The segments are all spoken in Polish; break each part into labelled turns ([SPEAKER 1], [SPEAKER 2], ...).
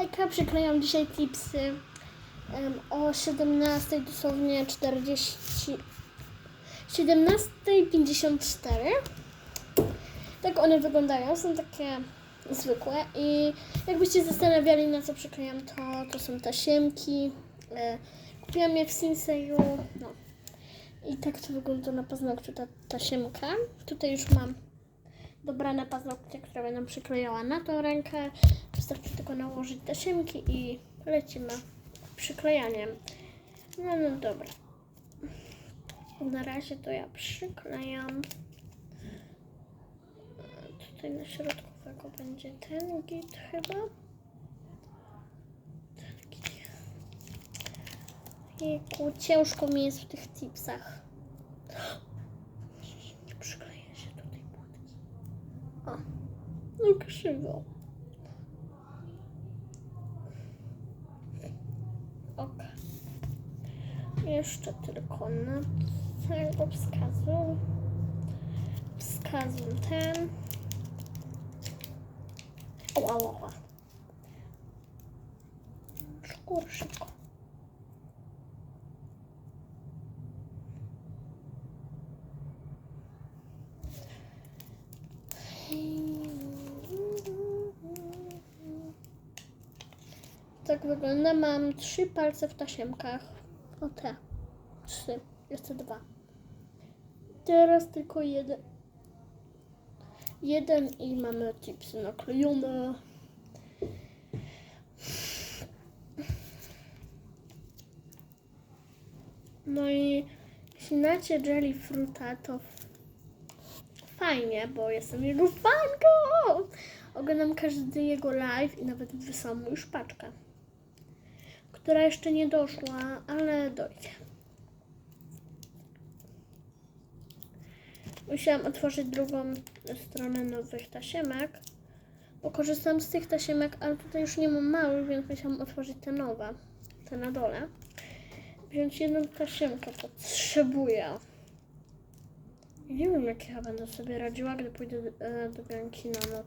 [SPEAKER 1] Hejka, przyklejam dzisiaj tipsy. Em, o 17 dosłownie 40 17.54 tak one wyglądają, są takie zwykłe i jakbyście zastanawiali na co przyklejam to, to są tasiemki e, kupiłam je w Sinseju no. i tak to wygląda na paznokciu ta tasiemka tutaj już mam dobrane paznokcie, które będę przyklejała na tą rękę. Wystarczy tylko nałożyć tasiemki i lecimy przyklejaniem. No, no dobra. Na razie to ja przyklejam. Tutaj na środkowego będzie ten git chyba. Ten git. Jejku, ciężko mi jest w tych tipsach. Nie przykleję się do tej płatki. O, no krzywo. Ok. Jeszcze tylko na tego wskazu. Wskazu ten. Oła, oła. Szkur, szybko. Tak wygląda. Mam trzy palce w tasiemkach. O te. Trzy. Jeszcze dwa. Teraz tylko jeden. Jeden i mamy tipsy naklejone. No i jeśli macie jelly fruta, to fajnie, bo jestem jego fanką. Oglądam każdy jego live i nawet wysłałam mu już paczkę, która jeszcze nie doszła, ale dojdzie. Musiałam otworzyć drugą stronę nowych tasiemek, bo korzystam z tych tasiemek, ale tutaj już nie mam małych, więc musiałam otworzyć te nowe, te na dole. Wziąć jedną tasiemkę potrzebuję. Nie wiem, jak ja będę sobie radziła, gdy pójdę e, do Bianki na noc.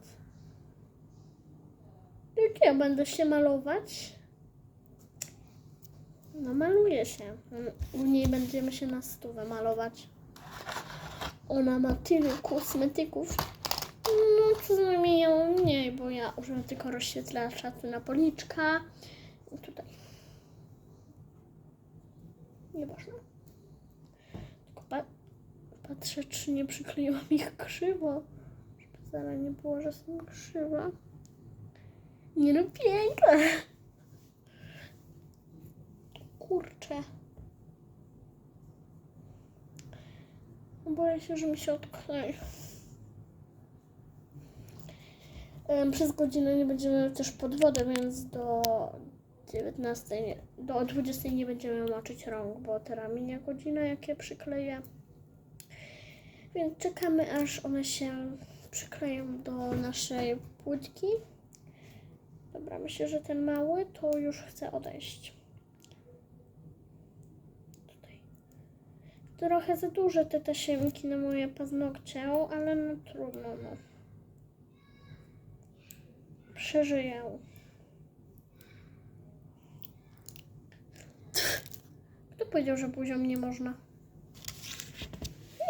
[SPEAKER 1] Jak ja będę się malować? No maluję się. U niej będziemy się na stówę malować. Ona ma tyle kosmetyków. No co najmniej mam mniej, bo ja używam tylko rozświetlacza tu na policzka. I tutaj. Nie można. Tylko pa- patrzę, czy nie przykleiłam ich krzywo. Żeby zaraz nie było, że są krzywe. Nie no, piękne. Kurczę. Boję się, że mi się odklei. Przez godzinę nie będziemy też pod wodę, więc do 19, nie, do 20 nie będziemy moczyć rąk, bo teraz minie godzina, jak je przykleję. Więc czekamy, aż one się przykleją do naszej płytki. Dobra, myślę, że ten mały to już chce odejść. Trochę za duże te tasiemki na moje paznokcie, ale no trudno, no. Przeżyję. Kto powiedział, że buzią nie można?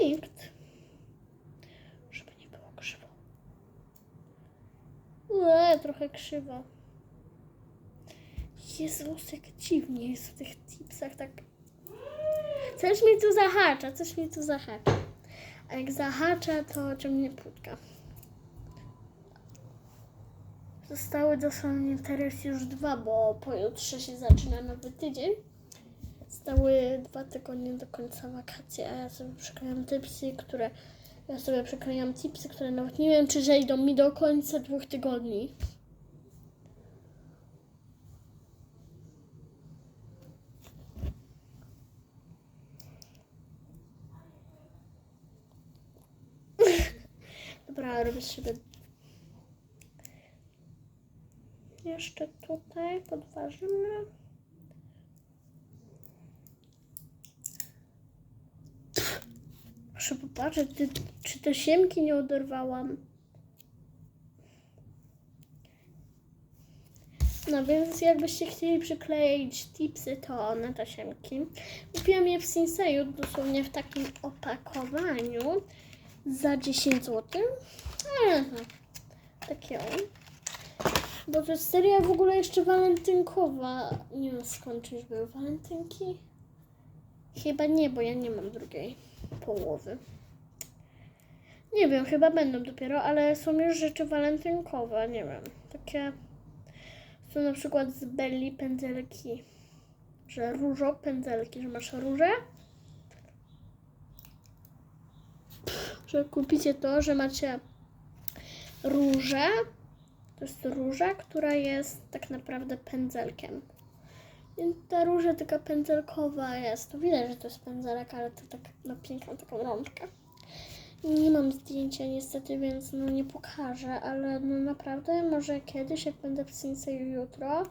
[SPEAKER 1] Nikt. Żeby nie było krzywo. Eee, trochę krzywo. Jezus, jak dziwnie jest w tych tipsach, tak... Coś mi tu zahacza, coś mi tu zahacza. A jak zahacza, to ciągnie płytka. Zostały dosłownie teraz już dwa, bo pojutrze się zaczyna nowy tydzień. Zostały dwa tygodnie do końca wakacji, a ja sobie przyklejam tipsy, które... Ja sobie przyklejam tipsy, które nawet nie wiem, czy zejdą mi do końca dwóch tygodni. Dobra, robię sobie jeszcze tutaj podważymy. Proszę popatrzeć, czy te siemki nie oderwałam. No więc jakbyście chcieli przykleić tipsy, to na tasiemki. Kupiłam je w Sinseju dosłownie w takim opakowaniu za 10 zł. Ale takie o. Bo to jest seria w ogóle jeszcze walentynkowa. Nie wiem skąd już były walentynki. Chyba nie, bo ja nie mam drugiej połowy. Nie wiem, chyba będą dopiero, ale są już rzeczy walentynkowe, nie wiem. Takie są na przykład z Belli pędzelki. Że różo pędzelki, że masz róże. Że kupicie to, że macie różę. To jest róża, która jest tak naprawdę pędzelkiem. I ta róża taka pędzelkowa jest. To widać, że to jest pędzelek, ale to tak ma piękną taką rączkę. Nie mam zdjęcia niestety, więc no nie pokażę, ale no naprawdę może kiedyś, jak będę w Sinseju jutro,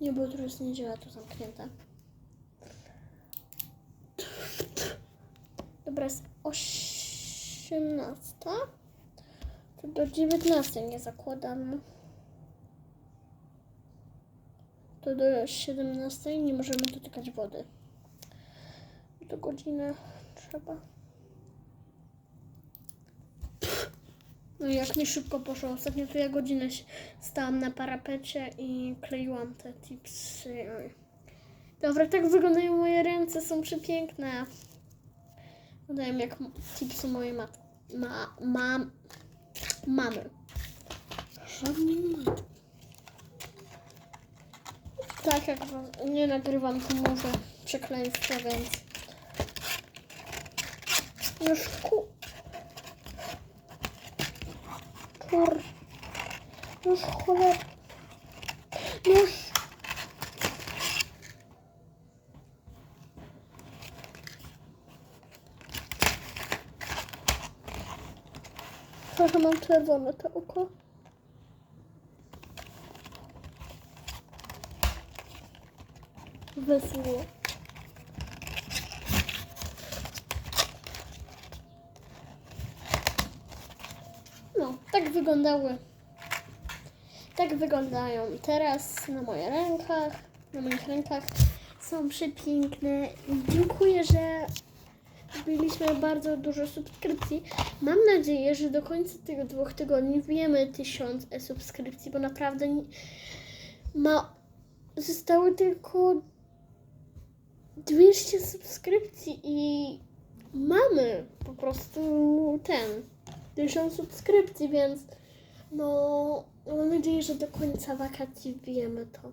[SPEAKER 1] nie, bo jutro jest niedziela, to zamknięte. Dobra, 18. To do 19 nie zakładam. To do 17 nie możemy dotykać wody. Do godziny trzeba. No jak mi szybko poszło. Ostatnio to ja godzinę stałam na parapecie i kleiłam te tipsy. Dobra, tak wyglądają moje ręce, są przepiękne. Wyglądają jak tipsy mojej mat- ma- mam mamy. Żadnej matki. Tak jak nie nagrywam, to może przekleństwo, więc już ku... Kur... Już cholera... Już... Trochę mam czerwone to oko. Wysło. No, tak wyglądały. Tak wyglądają teraz na moich rękach. Na moich rękach są przepiękne. Dziękuję, że Zbiliśmy bardzo dużo subskrypcji. Mam nadzieję, że do końca tych dwóch tygodni wbijemy tysiąc subskrypcji, bo naprawdę nie- ma zostały tylko 200 subskrypcji i mamy po prostu ten 1000 subskrypcji, więc no mam nadzieję, że do końca wakacji wbijemy to.